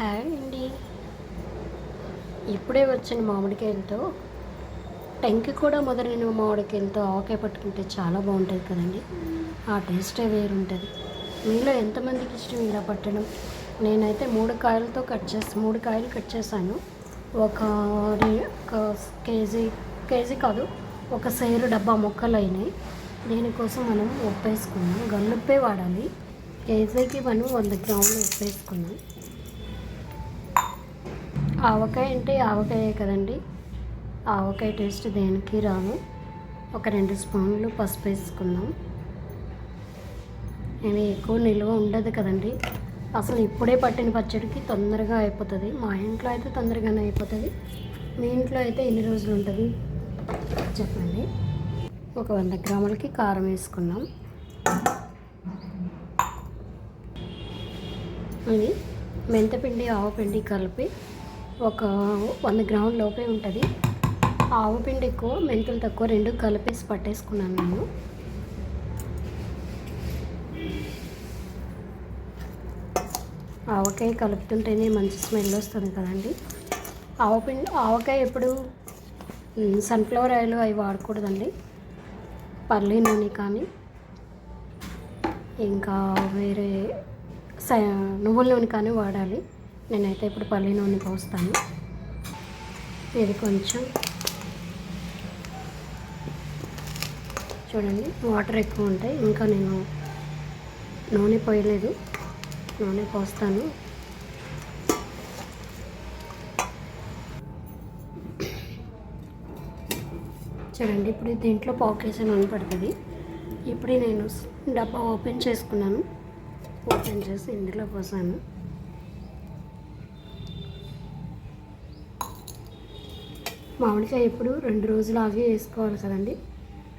Hi అండి. ఇప్పుడే వచ్చిన మామిడికాయలతో టెంకి కూడా మొదలైన మామిడికాయలతో ఆవకాయ పట్టుకుంటే చాలా బాగుంటుంది కదండి. ఆ టేస్టే వేరుంటుంది. మీలో ఎంతమందికి ఇష్టం ఇలా పట్టడం? నేనైతే మూడు కాయలతో కట్ చేసి మూడు కాయలు కట్ చేశాను. ఒక ఒక కేజీ కేజీ కాదు ఒక సేరు డబ్బా ముక్కలు అయినాయి. దీనికోసం మనం ఉప్పు వేసుకున్నాం గల్లుప్పే వాడాలి. కేజీకి మనం వంద గ్రాములు ఉప్పు వేసుకున్నాం ఆవకాయ అంటే ఆవకాయే కదండి. ఆవకాయ టేస్ట్ దేనికి రాదు. ఒక రెండు స్పూన్లు పసుపు వేసుకున్నాం ఇవి ఎక్కువ నిల్వ ఉండదు కదండి. అసలు ఇప్పుడే పట్టిన పచ్చడికి తొందరగా అయిపోతుంది. మా ఇంట్లో అయితే తొందరగానే అయిపోతుంది. మీ ఇంట్లో అయితే ఎన్ని రోజులు ఉంటుంది? చెప్పండి. ఒక వంద గ్రాములకి కారం వేసుకున్నాం అది మెంతపిండి ఆవపిండి కలిపి ఒక వంద గ్రాముల లోపే ఉంటుంది. ఆవు పిండి ఎక్కువ మెంతులు తక్కువ రెండు కలిపేసి పట్టేసుకున్నాను నేను. ఆవకాయ కలుపుతుంటేనే మంచి స్మెల్ వస్తుంది కదండి. ఆవపిండి ఆవకాయ ఎప్పుడు సన్ఫ్లవర్ ఆయిల్ అవి వాడకూడదండి. పల్లి నూనె కానీ ఇంకా వేరే స నువ్వుల నూనె కానీ వాడాలి. నేనైతే ఇప్పుడు పల్లి నూనె పోస్తాను. ఇది కొంచెం చూడండి వాటర్ ఎక్కువ ఉంటాయి. ఇంకా నేను నూనె పోయలేదు. నూనె పోస్తాను. చూడండి ఇప్పుడు దీంట్లో పాకేసి నూనె పడుతుంది. ఇప్పుడే నేను డబ్బా ఓపెన్ చేసుకున్నాను. ఓపెన్ చేసి ఇందులో పోసాను. మామిడికాయ ఎప్పుడు రెండు రోజులు ఆగి వేసుకోవాలి కదండి.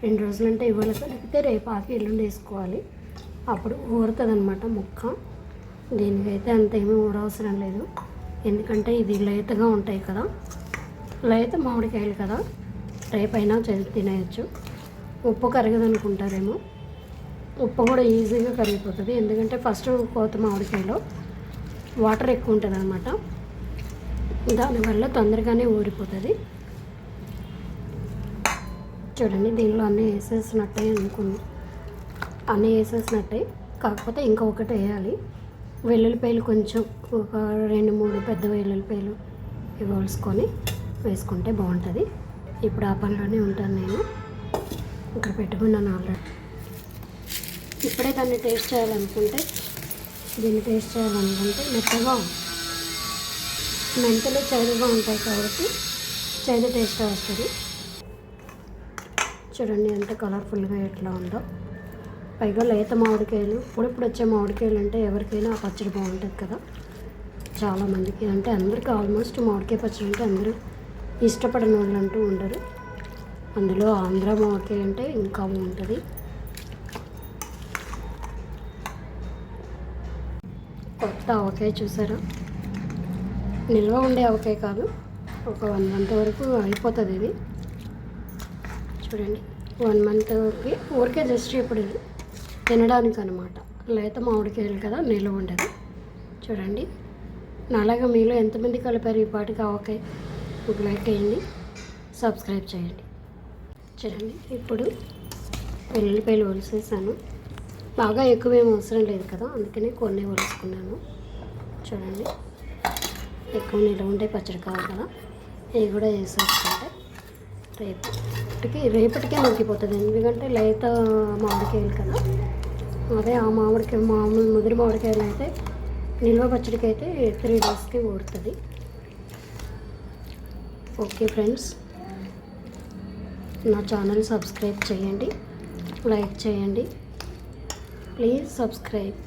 రెండు రోజులు అంటే ఇవాళ కలిపితే రేపు ఆగి ఎల్లుండి వేసుకోవాలి. అప్పుడు ఊరుతుంది అనమాట ముక్క. దీనికైతే అంత ఏమీ ఊరవసరం లేదు. ఎందుకంటే ఇది లేతగా ఉంటాయి కదా. లేత మామిడికాయలు కదా. రేపైనా చేసి తినేయచ్చు. ఉప్పు కరగదనుకుంటారేమో. ఉప్పు కూడా ఈజీగా కరిగిపోతుంది. ఎందుకంటే ఫస్ట్ కోత మామిడికాయలో వాటర్ ఎక్కువ ఉంటుంది అనమాట దానివల్ల తొందరగానే ఊరిపోతుంది. చూడండి దీనిలో అన్నీ వేసేసినట్టే అనుకున్నాం. అన్నీ వేసేసినట్టే. కాకపోతే ఇంకొకటి వేయాలి. వెల్లుల్లిపాయలు కొంచెం ఒక రెండు మూడు పెద్ద వెల్లుల్లిపాయలు ఇవ్వాల్సుకొని వేసుకుంటే బాగుంటుంది. ఇప్పుడు ఆ పనిలోనే ఉంటాను నేను. ఇక్కడ పెట్టుకున్నాను ఆల్రెడీ ఇప్పుడే దాన్ని టేస్ట్ చేయాలనుకుంటే దీన్ని టేస్ట్ చేయాలనుకుంటే మెత్తగా మెంతులు చేదుగా ఉంటాయి కాబట్టి చేదు టేస్ట్ వస్తుంది. చూడండి ఎంత కలర్ఫుల్గా ఎట్లా ఉందో. పైగా లేత మామిడికాయలు ఇప్పుడిప్పుడు వచ్చే మామిడికాయలు అంటే ఎవరికైనా ఆ పచ్చడి బాగుంటుంది కదా. చాలామందికి అంటే అందరికీ ఆల్మోస్ట్ మామిడికాయ పచ్చడి అంటే అందరూ ఇష్టపడని వాళ్ళు అంటూ ఉండరు. అందులో ఆంధ్ర మామిడికాయ అంటే ఇంకా బాగుంటుంది. కొత్త ఆవకాయ చూసారా? నిల్వ ఉండే ఆవకాయ కాదు. ఒక వన్ మంత్ వరకు అయిపోతుంది ఇది. చూడండి వన్ మంత్కి ఊరికే జస్ట్ ఇప్పుడు తినడానికి అనమాట లేత మామిడికాయలు కదా నిల్వ ఉండదు. చూడండి. నాలాగా మీలో ఎంతమంది కలిపారు ఈ పాటికి ఓకే ఒక లైక్ వేయండి. సబ్స్క్రైబ్ చేయండి. చూడండి. ఇప్పుడు వెల్లుల్లిపాయలు ఒలిసేసాను. బాగా ఎక్కువ ఏం అవసరం లేదు కదా అందుకనే కొన్ని ఒలుసుకున్నాను. చూడండి. ఎక్కువ నిల్వ ఉండే పచ్చడి కావాలి కదా. ఇవి కూడా వేసేసుకుంటే రేపటికి రేపటికే మగ్గిపోతుంది ఎందుకంటే లేత మామిడికాయలు కదా. అదే ఆ మామిడికాయ మామూలు ముదిరి మామిడికాయలు అయితే నిల్వ పచ్చడికి అయితే త్రీ డేస్కి ఊరుతుంది. Okay friends. నా ఛానల్ సబ్స్క్రైబ్ చేయండి. లైక్ చేయండి. Please subscribe.